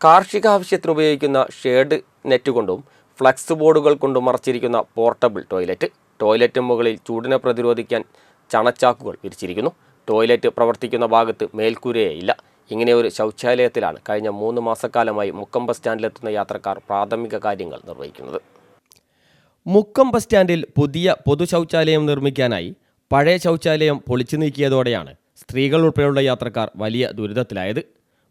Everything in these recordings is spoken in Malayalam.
കാർഷിക ആവശ്യത്തിന് ഉപയോഗിക്കുന്ന ഷേഡ് നെറ്റ് കൊണ്ടും ഫ്ലക്സ് ബോർഡുകൾ കൊണ്ടും മറച്ചിരിക്കുന്ന പോർട്ടബിൾ ടോയ്ലറ്റ് ടോയ്ലറ്റ് മുകളിൽ ചൂടിനെ പ്രതിരോധിക്കാൻ ചണച്ചാക്കുകൾ വിരിച്ചിരിക്കുന്നു. ടോയ്ലറ്റ് പ്രവർത്തിക്കുന്ന ഭാഗത്ത് മേൽക്കൂരയില്ല ഇങ്ങനെ ഒരു ശൗചാലയത്തിലാണ് കഴിഞ്ഞ മൂന്ന് മാസക്കാലമായി മുക്കം ബസ് സ്റ്റാൻഡിലെത്തുന്ന യാത്രക്കാർ പ്രാഥമിക കാര്യങ്ങൾ നിർവഹിക്കുന്നത്. മുക്കം ബസ് സ്റ്റാൻഡിൽ പുതിയ പൊതു ശൗചാലയം നിർമ്മിക്കാനായി പഴയ ശൗചാലയം പൊളിച്ചു നീക്കിയതോടെയാണ് സ്ത്രീകൾ ഉൾപ്പെടെയുള്ള യാത്രക്കാർ വലിയ ദുരിതത്തിലായത്.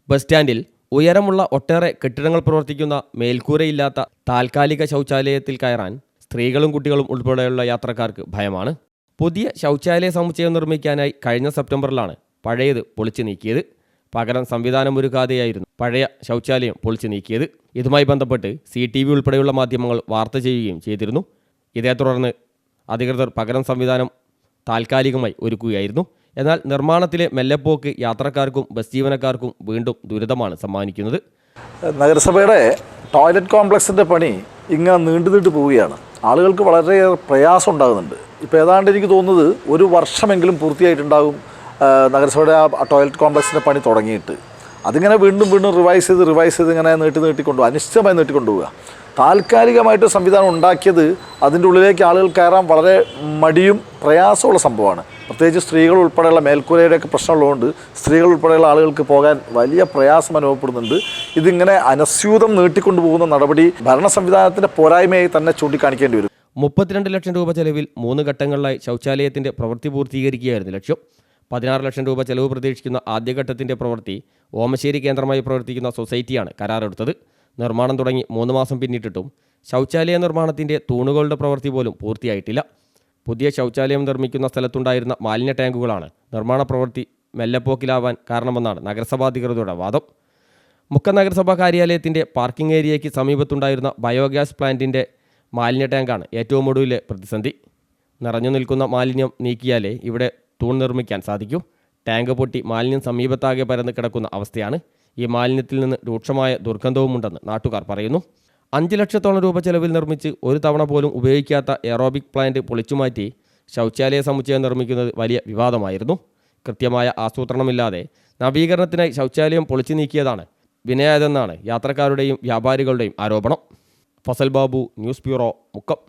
ബസ് സ്റ്റാൻഡിൽ ഉയരമുള്ള ഒട്ടേറെ കെട്ടിടങ്ങൾ പ്രവർത്തിക്കുന്ന മേൽക്കൂരയില്ലാത്ത താൽക്കാലിക ശൗചാലയത്തിൽ കയറാൻ സ്ത്രീകളും കുട്ടികളും ഉൾപ്പെടെയുള്ള യാത്രക്കാർക്ക് ഭയമാണ്. പുതിയ ശൗചാലയ സമുച്ചയം നിർമ്മിക്കാനായി കഴിഞ്ഞ സെപ്റ്റംബറിലാണ് പഴയത് പൊളിച്ചു നീക്കിയത്. പകരം സംവിധാനമൊരുക്കാതെയായിരുന്നു പഴയ ശൗചാലയം പൊളിച്ചു നീക്കിയത്. ഇതുമായി ബന്ധപ്പെട്ട് സി ടി വി ഉൾപ്പെടെയുള്ള മാധ്യമങ്ങൾ വാർത്ത ചെയ്യുകയും ചെയ്തിരുന്നു. ഇതേ തുടർന്ന് അധികൃതർ പകരം സംവിധാനം താൽക്കാലികമായി ഒരുക്കുകയായിരുന്നു. എന്നാൽ നിർമ്മാണത്തിലെ മെല്ലെപ്പോക്ക് യാത്രക്കാർക്കും ബസ് ജീവനക്കാർക്കും വീണ്ടും ദുരിതമാണ് സമ്മാനിക്കുന്നത്. നഗരസഭയുടെ ടോയ്ലറ്റ് കോംപ്ലക്സിന്റെ പണി ഇങ്ങനെ നീണ്ടു നീണ്ടു പോവുകയാണ്. ആളുകൾക്ക് വളരെയേറെ പ്രയാസം ഉണ്ടാകുന്നുണ്ട്. ഇപ്പോൾ ഏതാണ്ട് എനിക്ക് തോന്നുന്നത് ഒരു വർഷമെങ്കിലും പൂർത്തിയായിട്ടുണ്ടാകും നഗരസഭയുടെ ആ ടോയ്ലറ്റ് കോംപ്ലക്സിന്റെ പണി തുടങ്ങിയിട്ട്. അതിങ്ങനെ വീണ്ടും വീണ്ടും റിവൈസ് ചെയ്ത് റിവൈസ് ചെയ്ത് ഇങ്ങനെ നീട്ടി നീട്ടിക്കൊണ്ടുപോകും അനിശ്ചിതമായി നീട്ടിക്കൊണ്ടുപോവുക താൽക്കാലികമായിട്ട് സംവിധാനം ഉണ്ടാക്കിയത് അതിന്റെ ഉള്ളിലേക്ക് ആളുകൾ കയറാൻ വളരെ മടിയും പ്രയാസമുള്ള സംഭവമാണ്. പ്രത്യേകിച്ച് സ്ത്രീകൾ ഉൾപ്പെടെയുള്ള മേൽക്കൂരയുടെയൊക്കെ പ്രശ്നമുള്ളതുകൊണ്ട് സ്ത്രീകൾ ഉൾപ്പെടെയുള്ള ആളുകൾക്ക് പോകാൻ വലിയ പ്രയാസം അനുഭവപ്പെടുന്നുണ്ട്. ഇതിങ്ങനെ അനസ്യൂതം നീട്ടിക്കൊണ്ടുപോകുന്ന നടപടി ഭരണ സംവിധാനത്തിന്റെ പോരായ്മയായി തന്നെ ചൂണ്ടിക്കാണിക്കേണ്ടി വരും. മുപ്പത്തിരണ്ട് ലക്ഷം രൂപ ചെലവിൽ മൂന്ന് ഘട്ടങ്ങളിലായി ശൗചാലയത്തിന്റെ പ്രവൃത്തി പൂർത്തീകരിക്കുകയായിരുന്നു ലക്ഷ്യം. പതിനാറ് ലക്ഷം രൂപ ചെലവ് പ്രതീക്ഷിക്കുന്ന ആദ്യഘട്ടത്തിന്റെ പ്രവൃത്തി ഓമശ്ശേരി കേന്ദ്രമായി പ്രവർത്തിക്കുന്ന സൊസൈറ്റിയാണ് കരാറെടുത്തത്. നിർമ്മാണം തുടങ്ങി മൂന്ന് മാസം പിന്നിട്ടിട്ടും ശൗചാലയ നിർമ്മാണത്തിന്റെ തൂണുകളുടെ പ്രവൃത്തി പോലും പൂർത്തിയായിട്ടില്ല. പുതിയ ശൗചാലയം നിർമ്മിക്കുന്ന സ്ഥലത്തുണ്ടായിരുന്ന മാലിന്യ ടാങ്കുകളാണ് നിർമ്മാണ പ്രവൃത്തി മെല്ലപ്പോക്കിലാവാൻ കാരണമെന്നാണ് നഗരസഭാധികൃതരുടെ വാദം. മുക്കം നഗരസഭാ കാര്യാലയത്തിന്റെ പാർക്കിംഗ് ഏരിയയ്ക്ക് സമീപത്തുണ്ടായിരുന്ന ബയോഗ്യാസ് പ്ലാന്റിന്റെ മാലിന്യ ടാങ്കാണ് ഏറ്റവും ഒടുവിലെ പ്രതിസന്ധി. നിറഞ്ഞു നിൽക്കുന്ന മാലിന്യം നീക്കിയാലേ ഇവിടെ തൂൺ നിർമ്മിക്കാൻ സാധിക്കൂ. ടാങ്ക് പൊട്ടി മാലിന്യം സമീപത്താകെ പരന്ന് കിടക്കുന്ന അവസ്ഥയാണ് ഈ മാലിന്യത്തിൽ നിന്ന് രൂക്ഷമായ ദുർഗന്ധവുമുണ്ടെന്ന് നാട്ടുകാർ പറയുന്നു. അഞ്ച് ലക്ഷത്തോളം രൂപ ചെലവിൽ നിർമ്മിച്ച് ഒരു തവണ പോലും ഉപയോഗിക്കാത്ത എറോബിക് പ്ലാന്റ് പൊളിച്ചുമാറ്റി ശൗചാലയ സമുച്ചയം നിർമ്മിക്കുന്നത് വലിയ വിവാദമായിരുന്നു. കൃത്യമായ ആസൂത്രണമില്ലാതെ നവീകരണത്തിനായി ശൗചാലയം പൊളിച്ചു നീക്കിയതാണ് വിനയായതെന്നാണ് യാത്രക്കാരുടെയും വ്യാപാരികളുടെയും ആരോപണം. Fasal Babu news bureau Mukkam.